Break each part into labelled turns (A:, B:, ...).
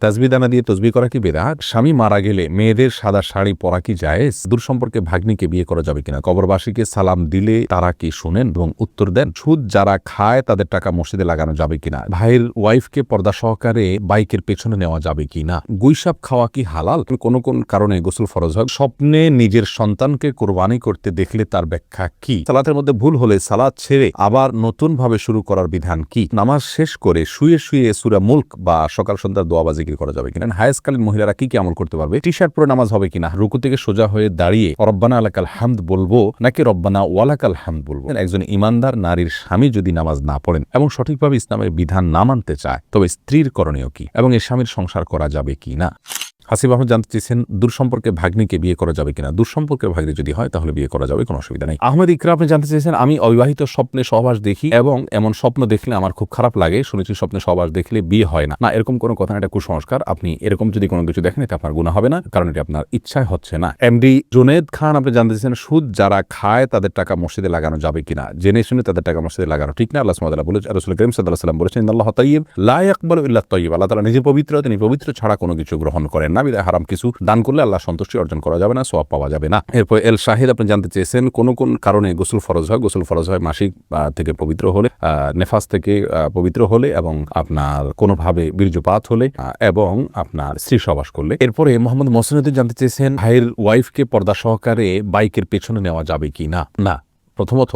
A: তাজবিদানা দিয়ে তসবি করা কি বেদাত? স্বামী মারা গেলে মেয়েদের সাদা শাড়ি পরা কি জায়েজ? দূর সম্পর্কে ভাগ্নিকে বিয়ে করা যাবে কিনা? কবরবাসীকে সালাম দিলে তারা কি শুনেন এবং উত্তর দেন? সুদ যারা খায় তাদের টাকা মসজিদে লাগানো যাবে কিনা? ভাইয়ের ওয়াইফকে পর্দা সহকারে বাইকের পেছনে নেওয়া যাবে কিনা? গুইসাপ খাওয়া কি হালাল? কোন কোন কারণে গোসল ফরজ হয়? স্বপ্নে নিজের সন্তানকে কোরবানি করতে দেখলে তার ব্যাখ্যা কি? সালাতের মধ্যে ভুল হলে সালাত ছেড়ে আবার নতুন ভাবে শুরু করার বিধান কি? নামাজ শেষ করে শুয়ে শুয়ে সুরা মুল্ক বা সকাল সন্ধ্যার দোয়া জিকির করা যাবে কিনা? হায়াসকালীন মহিলারা কি কি আমল করতে পারবে? টি শার্ট পরে নামাজ হবে কিনা? রুকু থেকে সোজা হয়ে দাঁড়িয়ে রব্বানা আলাকাল হামদ বলব নাকি রব্বানা ওয়ালাকাল হামদ বলব? একজন ইমানদার নারীর স্বামী যদি নামাজ না পড়েন এবং সঠিকভাবে ইসলামের বিধান না মানতে চায়, তবে স্ত্রীর করণীয় কি? এবং এর স্বামীর সংসার করা যাবে কি না হাসিব আহমদ জানতে চেয়েছেন, দূর সম্পর্কে ভাগ্নিকে বিয়ে করা যাবে কিনা। দূর সম্পর্কের ভাগ্নি যদি হয়, তাহলে বিয়ে করা যাবে, কোনো অসুবিধা নেই। আহমেদ ইকরা আপনি জানতে চেয়েছেন, আমি অবিবাহিত স্বপ্নে সহবাস দেখি এবং এমন স্বপ্ন দেখলে আমার খুব খারাপ লাগে। শুনেছি স্বপ্নে সহবাস দেখলে বিয়ে হয় না। না, এরকম কোনো কথা না, এটা কুসংস্কার। আপনি এরকম যদি কোনো কিছু দেখেন, এটা আপনার গুণা হবে না, কারণ এটা আপনার ইচ্ছায় হচ্ছে না। এমডি জুনেদ খান, আপনি জানতে চেয়েছেন, সুদ যারা খায়, তাদের টাকা মসজিদে লাগানো যাবে কিনা? জেনে শুনে তাদের টাকা মসজিদে লাগানো ঠিক না। আল্লাহ বলেছে রসুল করিম সাল্লাহ সাল্লাম বলেছেন আল্লাহ তৈব লাই আকবল ইল্লাহ তৈব আল্লাহ তালা নিজে পবিত্র, তিনি পবিত্র ছাড়া কোনো কিছু গ্রহণ করেন না। বিদায় হারাম কিছু দান করলে আল্লাহ সন্তুষ্টি অর্জন করা যাবে না সোয়াব পাওয়া যাবে না। এরপর এল শাহিদ, আপনি জানতে চেয়েছেন কোন কোন কারণে গোসল ফরজ হয়? গোসল ফরজ হয় মাসিক থেকে পবিত্র হলে নেফাস থেকে পবিত্র হলে এবং আপনার কোনোভাবে বীর্যপাত হলে এবং আপনার স্ত্রী সবাস করলে। এরপরে মোহাম্মদ মোসনুদ্দিন জানতে চেয়েছেন, ভাইয়ের ওয়াইফকে পর্দা সহকারে বাইকের পেছনে নেওয়া যাবে কি না না। প্রথমত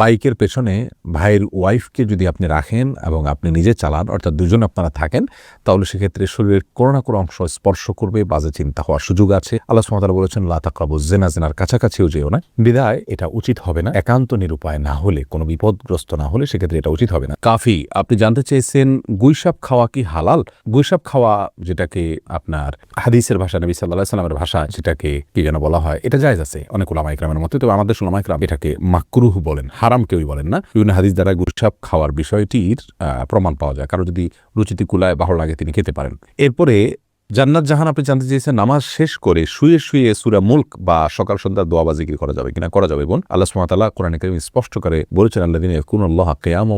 A: বাইকের পেছনে ভাইয়ের ওয়াইফকে যদি আপনি রাখেন এবং আপনি নিজে চালান, অর্থাৎ দুজন আপনারা থাকেন, তাহলে সেক্ষেত্রে শরীরের কোনো না কোনো অংশ স্পর্শ করবে, বাজে চিন্তা হওয়ার সুযোগ আছে। আল্লাহ সুমাতারা বলেছেন লাতাকাবু জেনা জেনার কাছাকাছিও যেও না। বিদায়, এটা উচিত হবে না। একান্ত নিরুপায় না হলে, কোনো বিপদগ্রস্ত না হলে সেক্ষেত্রে এটা উচিত হবে না। কাফি, আপনি জানতে চেয়েছেন গুইসাপ খাওয়া কি হালাল? গুইসাপ খাওয়া যেটাকে আপনার হাদিসের ভাষা, নবী সাল্লাহ সাল্লামের ভাষা, যেটাকে কি যেন বলা হয়, এটা জায়জ আছে অনেক ওলামা ইকরামের মধ্যে। তবে আমাদের ওলামা ইকরাম এটাকে মাকরুহ বলেন, হারাম কেউই বলেন না। বিভিন্ন হাদিস দ্বারা গুসাপ খাওয়ার বিষয়টির প্রমাণ পাওয়া যায়। কারও যদি রুচিতে কুলায় বাহর লাগে তিনি খেতে পারেন। এরপরে জান্নাত জাহান আপনি জানতে চেয়েছেন, নামাজ শেষ করে শুয়ে শুয়ে সুরা মুল্ক বা সকাল সন্ধ্যার দোয়া বা জিকির করা যাবে কিনা? করা যাবে, বোন। আল্লাহ সুমাতাল্লাহ কোরআন কারিম স্পষ্ট করে বলেছেন আল্লাহ দিন কুন আল্লাহ কেয়াম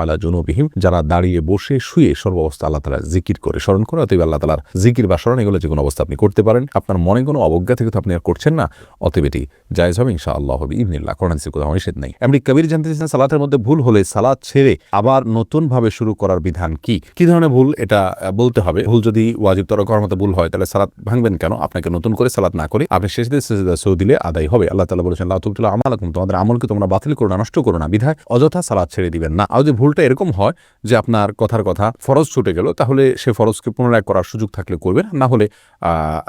A: আলা জুনুবিহিম, যারা দাঁড়িয়ে বসে শুয়ে সর্বাবস্থা আল্লাহ তালা জিকির করে স্মরণ করে, অতএব আল্লাহ তালার জিকির বা স্মরণ এগুলো যে কোনো অবস্থা আপনি করতে পারেন। আপনার মনে কোনো অবজ্ঞা থেকে তো আপনি আর করছেন না, অতএব এটি জায়জ হবে ইনশা আল্লাহ হবে, ইবনিল্লাহ। কোরআন সে কোথাও নিষেধ নেই। এমনি কবির জানতে চেয়েছেন, সালাতের মধ্যে ভুল হলে সালাত ছেড়ে আবার নতুন ভাবে শুরু করার বিধান কি? কি ধরনের ভুল? এটা বলতে হবে। ভুল যদি ওয়াজিব তর করার মতো ভুল হয়, তাহলে সালাত ভাঙবেন কেন? আপনাকে নতুন করে সালাত না করে আপনি শেষ দিয়ে সৌ দিলে আদায় হবে। আল্লাহ তালা বলেছেন লাতুবতুল্লাহ আমালাকুম তোমাদের আমলকে তোমরা বাতিল করো না, নষ্ট করো না। বিধায় অযথা সালাদ ছেড়ে দিবেন না। আর যদি ভুলটা এরকম হয় যে আপনার কথার কথা ফরজ ছুটে গেল, তাহলে সে ফরজকে পুনরায় করার সুযোগ থাকলে করবেন। না হলে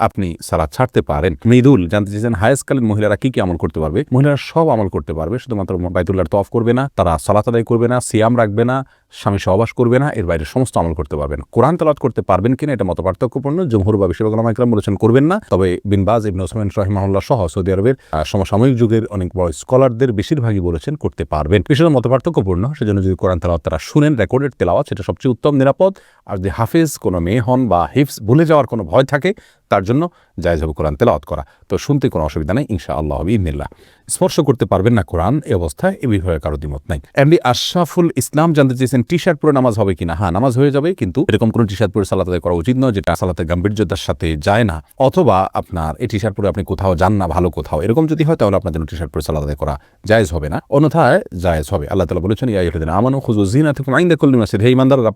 A: আপনি সালাদ ছাড়তে পারেন। মৃদুল, জানতে চেয়েছেন হায়াসকালীন মহিলারা কি কি আমল করতে পারবে? মহিলারা সব আমল করতে পারবে, শুধুমাত্র বাইতুল্লাহর তফ করবে না, তারা সালাত আদায় করবে না, সিয়াম রাখবে না স্বামী সহবাস করবে না, এর বাইরে সমস্ত আমল করতে পারবেন। কোরআন তালাত করতে পারবেন কিনা এটা মত পার্থক্যপূর্ণ জমহুর বা বিশ্ববাগ ইকরাম বলেছেন করবেন না। তবে বিনবাজ ইবন ওসমান সহ সৌদি আরবের সমসাময়িক যুগের অনেক বড় স্কলারদের বেশিরভাগই বলেছেন করতে পারবেন। বিষয়টা মত পার্থক্যপূর্ণ সেজন্য যদি কোরআন তালাত তারা শুনেন, রেকর্ডেড তেলাওয়াত, সেটা সবচেয়ে উত্তম, নিরাপদ। আর যদি হাফেজ কোনো মেয়ে হন বা হিফস ভুলে যাওয়ার কোনো ভয় থাকে তার জন্য জায়জ হবে কোরআন তেলাওয়াত করা। তো শুনতে কোনো অসুবিধা নেই ইনশা আল্লাহ হবে ইন্নিল্লাহ স্পর্শ করতে পারবেন না কোরআন এই অবস্থায় এ বিষয়ে কারও দ্বিমত নাই। এমনি আশরাফুল ইসলাম জানতে চেয়েছেন টি শার্ট পরে নামাজ হবে কিনা? হ্যাঁ নামাজ হয়ে যাবে, কিন্তু এরকম কোনো টি শার্ট পরে সালাত করা উচিত নয়, যেটা সালাতের গাম্ভীর্যতার সাথে যায় না। অথবা আপনার এই টি শার্ট পরে আপনি কোথাও যান না, ভালো কোথাও। এরকম যদি হয়, তাহলে আপনার জন্য টি শার্ট পরে সালাত করা জায়েজ হবে না। অন্যথায় জায়েজ হবে। আল্লাহ তালা বলেছেন, ইয়া ইহদিন আমানু খুজু জিনা থেকে আইন্দা কল্লি মাসিদ হে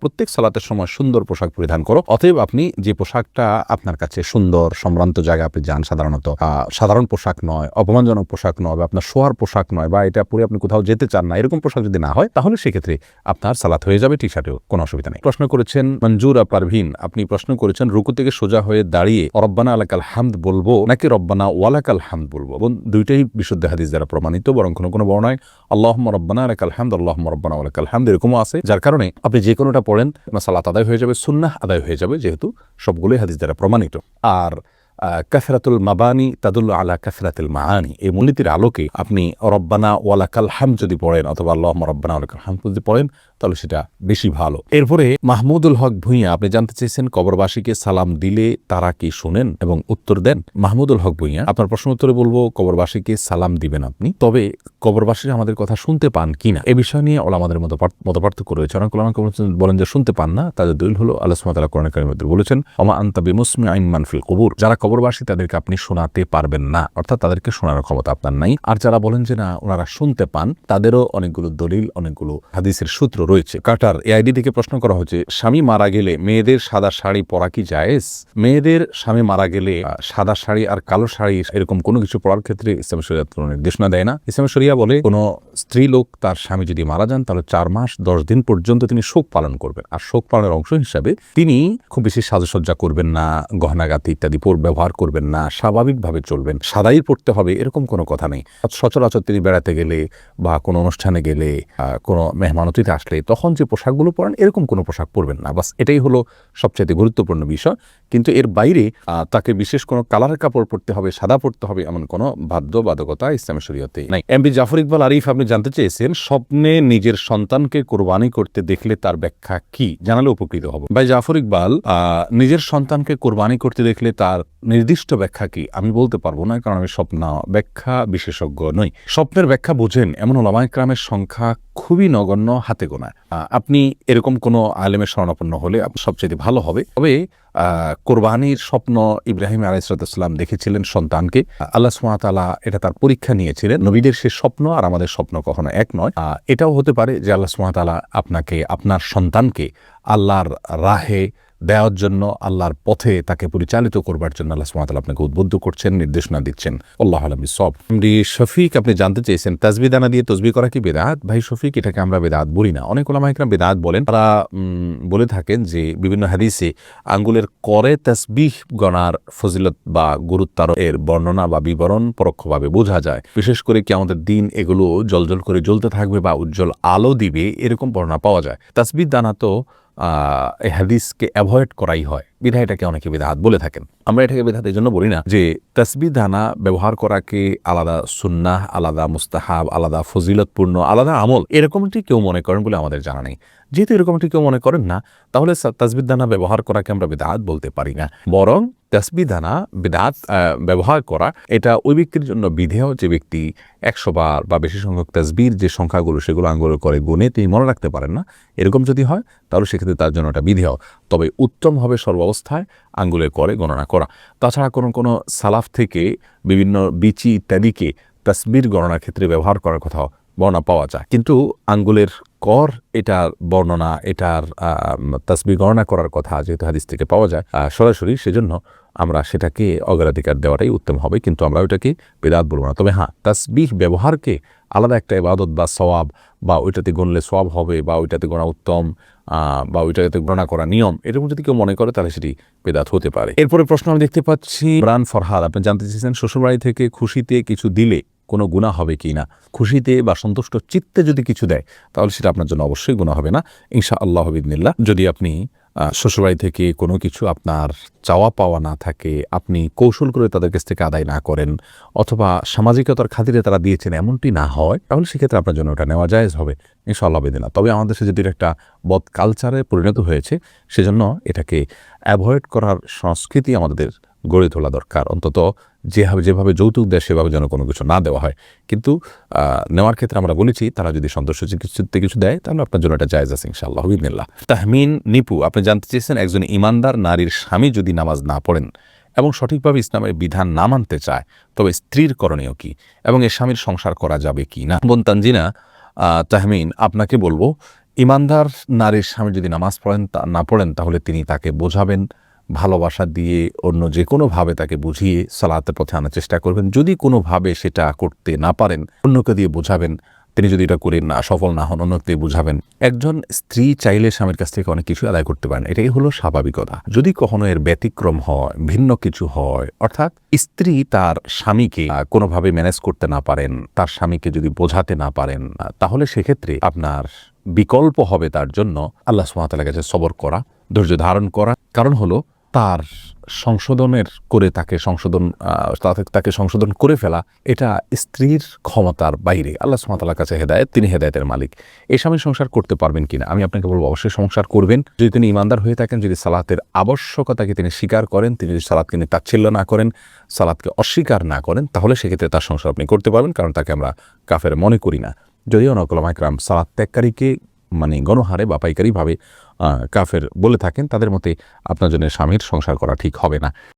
A: প্রত্যেক সালাতের সময় সুন্দর পোশাক পরিধান করো। অতএব আপনি যে পোশাকটা আপনার কাছে সুন্দর, সম্ভ্রান্ত জায়গায় আপনি যান সাধারণত। সাধারণ পোশাক নয়, অপমানজনক পোশাক নয় বা আপনার শোয়ার পোশাক নয় বা এটা পরে আপনি কোথাও যেতে চান না, এরকম পোশাক যদি না হয়, তাহলে সেক্ষেত্রে আপনার সালাত হয়ে যাবে টি শার্টেও কোনো অসুবিধা নেই। প্রশ্ন করেছেন, মঞ্জুরা পারভিন আপনি প্রশ্ন করেছেন, রুকু থেকে সোজা হয়ে দাঁড়িয়ে রব্বানা আলাকাল হামদ বলব নাকি রব্বানা ওয়ালাকাল হামদ বলব? এবং দুইটাই বিশুদ্ধ হাদিস দ্বারা প্রমাণিত, বরং কোনো কোনো বর্ণায় আল্লাহ রব্বানা আলাকাল আলহামদ আল্লাহ রব্বানা ওয়ালাকাল আলহামদ এরকমও আছে, যার কারণে আপনি যে কোনোটা পড়েন আপনার সালাত আদায় হয়ে যাবে, সুন্নাহ আদায় হয়ে যাবে, যেহেতু সবগুলোই হাদিস দ্বারা প্রমাণিত। আর কাফেরাতুল মাবানি তাদুল আলা কাফেরাতুল মাহানি এই মূলনীতির আলোকে আপনি রব্বানা ওয়ালাকাল হাম যদি পড়েন, অথবা আল্লাহ রব্বানা ওয়ালাকাল হাম যদি পড়েন তাহলে সেটা বেশি ভালো। এরপরে মাহমুদুল হক ভূঁইয়া, আপনি জানতে চেয়েছেন কবরবাসীকে সালাম দিলে তারা কি শোনেন এবং উত্তর দেন? মাহমুদুল হক ভূঁইয়া, আপনার প্রশ্ন উত্তরে বলব, কবরবাসীকে সালাম দিবেন আপনি। তবে কবরবাসীরা আমাদের কথা শুনতে পান কিনা এ বিষয় নিয়ে আমাদের মতো মতপার্থক্য রয়েছে। অনেক বলেন যে শুনতে পান না। তাদের দলিল হলো, আল্লাহ সুমাতাল্লাহ কোরআন কারিমের বলেছেন অমা আন্তা বিমুসমি আইন মানফিল কবুর। যারা কবরবাসী, তাদেরকে আপনি শোনাতে পারবেন না। অর্থাৎ তাদেরকে শোনার ক্ষমতা আপনার নাই। আর যারা বলেন যে না, ওনারা শুনতে পান, তাদেরও অনেকগুলো দলিল, অনেকগুলো হাদিসের সূত্র রয়েছে। কাটার এআইডি থেকে প্রশ্ন করা হচ্ছে, স্বামী মারা গেলে মেয়েদের সাদা শাড়ি পরা কি জায়েজ? মেয়েদের স্বামী মারা গেলে সাদা শাড়ি আর কালো শাড়ি এরকম কোনো কিছু পরার ক্ষেত্রে ইসলাম শরিয়া কোনো নির্দেশনা দেয় না। ইসলাম শরিয়া বলে, কোনো স্ত্রী লোক তার স্বামী যদি মারা যান, তাহলে চার মাস, দশ দিন পর্যন্ত তিনি শোক পালন করবেন। আর শোক পালনের অংশ হিসাবে তিনি খুব বেশি সাজসজ্জা করবেন না গহনাগাতি ইত্যাদি ব্যবহার করবেন না, স্বাভাবিকভাবে চলবেন, সাদাই পড়তে হবে, এরকম কোনো কথা নেই। সচরাচর তিনি বেড়াতে গেলে বা কোনো অনুষ্ঠানে গেলে কোনো মেহমানতিতে আসলে তখন যে পোশাকগুলো পরেন, এরকম কোনো পোশাক পরবেন না। বাস এটাই হলো সবচাইতে গুরুত্বপূর্ণ বিষয়। কিন্তু এর বাইরে তাকে বিশেষ কোনো কালারের কাপড় পরতে হবে, সাদা পরতে হবে, এমন কোনো বাধ্যবাধকতা ইসলামের শরীয়তে নাই। এমবি জাফর ইকবাল আরিফ, আপনি জানতে চেয়েছেন, স্বপ্নে নিজের সন্তানকে কোরবানি করতে দেখলে তার ব্যাখ্যা কি? জানালে উপকৃত হব। ভাই জাফর ইকবাল নিজের সন্তানকে কোরবানি করতে দেখলে তার নির্দিষ্ট ব্যাখ্যা কি? আমি বলতে পারব না, কারণ আমি স্বপ্ন ব্যাখ্যা বিশেষজ্ঞ নই। স্বপ্নের ব্যাখ্যা বোঝেন এমন ওলামাইক্রামের সংখ্যা খুবই নগণ্য হাতে গোনা আপনি এরকম কোনো আলেমের স্মরণাপন্ন হলে সবচেয়ে ভালো হবে। তবে কোরবানির স্বপ্ন ইব্রাহিম আলাইসালাম দেখেছিলেন সন্তানকে। আল্লাহ সুমাতালা এটা তার পরীক্ষা নিয়েছিলেন। নবীদের সে স্বপ্ন আর আমাদের স্বপ্ন কখনো এক নয়। এটাও হতে পারে যে আল্লাহ সুমাতালা আপনাকে, আপনার সন্তানকে আল্লাহর রাহে দেওয়ার জন্য আল্লাহর পথে তাকে পরিচালিত করবার জন্য আল্লাহ সুমাতাল আপনাকে উদ্বুদ্ধ করছেন, নির্দেশনা দিচ্ছেন। আল্লাহ আলমী সব। শফিক, আপনি জানতে চেয়েছেন তাজবি দানা দিয়ে তসবি করা কি বেদাত? ভাই শফিক, এটাকে আমরা বেদাত বলি না। অনেক ওলামাইকরাম বেদাত বলেন। তারা বলে থাকেন যে বিভিন্ন হাদিসে আঙ্গুলের করে তসবিহ গণার ফজিলত বা গুরুত্বার এর বর্ণনা বা বিবরণ পরোক্ষভাবে বোঝা যায়। বিশেষ করে কি আমাদের দিন এগুলো জলজল করে জ্বলতে থাকবে বা উজ্জ্বল আলো দিবে, এরকম বর্ণনা পাওয়া যায়। তাসবিহ দানা তো এই হাদিসকে অ্যাভয়েড করাই হয়। বিধা এটাকে অনেকে বিধাহাত বলে থাকেন। আমরা এটাকে বিধাত এই জন্য বলি না যে তসবি দানা ব্যবহার করাকে আলাদা সুন্নাহ, আলাদা মুস্তাহাব, আলাদা ফজিলতপূর্ণ, আলাদা আমল এরকমটি কেউ মনে করেন বলে আমাদের জানা নেই। যেহেতু এরকমটি কেউ মনে করেন না, তাহলে তসবির দানা ব্যবহার করাকে আমরা বিধাহাত বলতে পারি না। বরং তসবি দানা বিদাত ব্যবহার করা, এটা ওই ব্যক্তির জন্য বিধেয় যে ব্যক্তি একশো বার বা বেশি সংখ্যক তসবির যে সংখ্যাগুলো সেগুলো আঙ্গুল করে গুনে তিনি মনে রাখতে পারেন না। এরকম যদি হয়, তাহলে সেক্ষেত্রে তার জন্য এটা বিধেয়। তবে উত্তম হবে সর্বাবস্থায় আঙ্গুলে করে গণনা করা। তাছাড়া কোনো কোনো সালাফ থেকে বিভিন্ন বিচি ইত্যাদিকে তসবির গণনার ক্ষেত্রে ব্যবহার করার কথা বর্ণনা পাওয়া যায়। কিন্তু আঙ্গুলের কর, এটার বর্ণনা, এটার তসবি গণনা করার কথা যেহেতু হাদিস থেকে পাওয়া যায় সরাসরি সেজন্য আমরা সেটাকে অগ্রাধিকার দেওয়াটাই উত্তম হবে, কিন্তু আমরা ওইটাকে বেদাত বলব না। তবে হ্যাঁ তসবিহ ব্যবহারকে আলাদা একটা ইবাদত বা সওয়াব বা ওইটাতে গণলে সওয়াব হবে বা ওইটাতে গোনা উত্তম বা ওইটাতে গণনা করা নিয়ম, এরকম যদি কেউ মনে করে তাহলে সেটি বেদাত হতে পারে। এরপরে প্রশ্ন আমি দেখতে পাচ্ছি, ইমরান ফরহাদ, আপনি জানতে চেয়েছেন শ্বশুরবাড়ি থেকে খুশিতে কিছু দিলে কোনো গুণা হবে কি না? খুশিতে বা সন্তুষ্ট চিত্তে যদি কিছু দেয়, তাহলে সেটা আপনার জন্য অবশ্যই গুণা হবে না। ইনশা আল্লাহ বিদিনিল্লা যদি আপনি শ্বশুরবাড়ি থেকে কোনো কিছু আপনার চাওয়া পাওয়া না থাকে, আপনি কৌশল করে তাদের কাছ থেকে আদায় না করেন অথবা সামাজিকতার খাতিরে তারা দিয়েছেন এমনটি না হয়, তাহলে সেক্ষেত্রে আপনার জন্য ওটা নেওয়া জায়েজ হবে। ইনশাল্লাহ বেদে না তবে আমাদের দেশে যদি একটা বদ কালচারে পরিণত হয়েছে, সেজন্য এটাকে অ্যাভয়েড করার সংস্কৃতি আমাদের গড়ে তোলা দরকার। অন্তত যেভাবে যেভাবে যৌতুক দেয়, সেভাবে যেন কোনো কিছু না দেওয়া হয়। কিন্তু নেওয়ার ক্ষেত্রে আমরা বলেছি, তারা যদি সন্তোষ চিকিৎসিতে কিছু দেয়, তাহলে আপনার জন্য এটা জায়জ আছে, ইনশাআল্লাহ, বিদিনিল্লাহ। তাহমিন নিপু, আপনি জানতে চেয়েছেন একজন ইমানদার নারীর স্বামী যদি নামাজ না পড়েন এবং সঠিকভাবে ইসলামের বিধান না মানতে চায়, তবে স্ত্রীর করণীয় কি? এবং এর স্বামীর সংসার করা যাবে কি না? বোন তানজিনা তাহমিন, আপনাকে বলব, ইমানদার নারীর স্বামী যদি নামাজ পড়েন না পড়েন, তাহলে তিনি তাকে বোঝাবেন। ভালোবাসা দিয়ে অন্য যে কোনোভাবে তাকে বুঝিয়ে সালাতের পথে আনার চেষ্টা করবেন। যদি কোনোভাবে সেটা করতে না পারেন, অন্যকে দিয়ে বোঝাবেন, তিনি যদি এটা করে না, সফল না হন, অন্যকে দিয়ে বুঝাবেন। একজন স্ত্রী চাইলে স্বামীর কাছ থেকে অনেক কিছু আদায় করতে পারেন। এটাই হলো স্বাভাবিকতা। যদি কখনো এর ব্যতিক্রম হয়, ভিন্ন কিছু হয়, অর্থাৎ স্ত্রী তার স্বামীকে কোনোভাবে ম্যানেজ করতে না পারেন, তার স্বামীকে যদি বোঝাতে না পারেন, তাহলে সেক্ষেত্রে আপনার বিকল্প হবে তার জন্য আল্লাহ সুমাতালার কাছে সবর করা, ধৈর্য ধারণ করা। কারণ হলো তার সংশোধনের করে তাকে সংশোধন তাকে- সংশোধন করে ফেলা, এটা স্ত্রীর ক্ষমতার বাইরে। আল্লাহ সুমাতালার কাছে হেদায়েত, তিনি হেদায়তের মালিক। এই স্বামী সংসার করতে পারবেন কিনা? আমি আপনাকে বলব, অবশ্যই সংসার করবেন। যদি তিনি ইমানদার হয়ে থাকেন, যদি সালাতের আবশ্যকতাকে তিনি স্বীকার করেন, তিনি যদি সালাদকে নিয়ে তাচ্ছিল্য না করেন সালাদকে অস্বীকার না করেন, তাহলে সেক্ষেত্রে তার সংসার আপনি করতে পারবেন, কারণ তাকে আমরা কাফের মনে করি না। যদিও নকলমাইকরাম সালাদ ত্যাগকারীকে মানে গণহারে বা পাইকারিভাবে কাফের বলে থাকেন তাদের মতে আপনার জন্য স্বামীর সংসার করা ঠিক হবে না।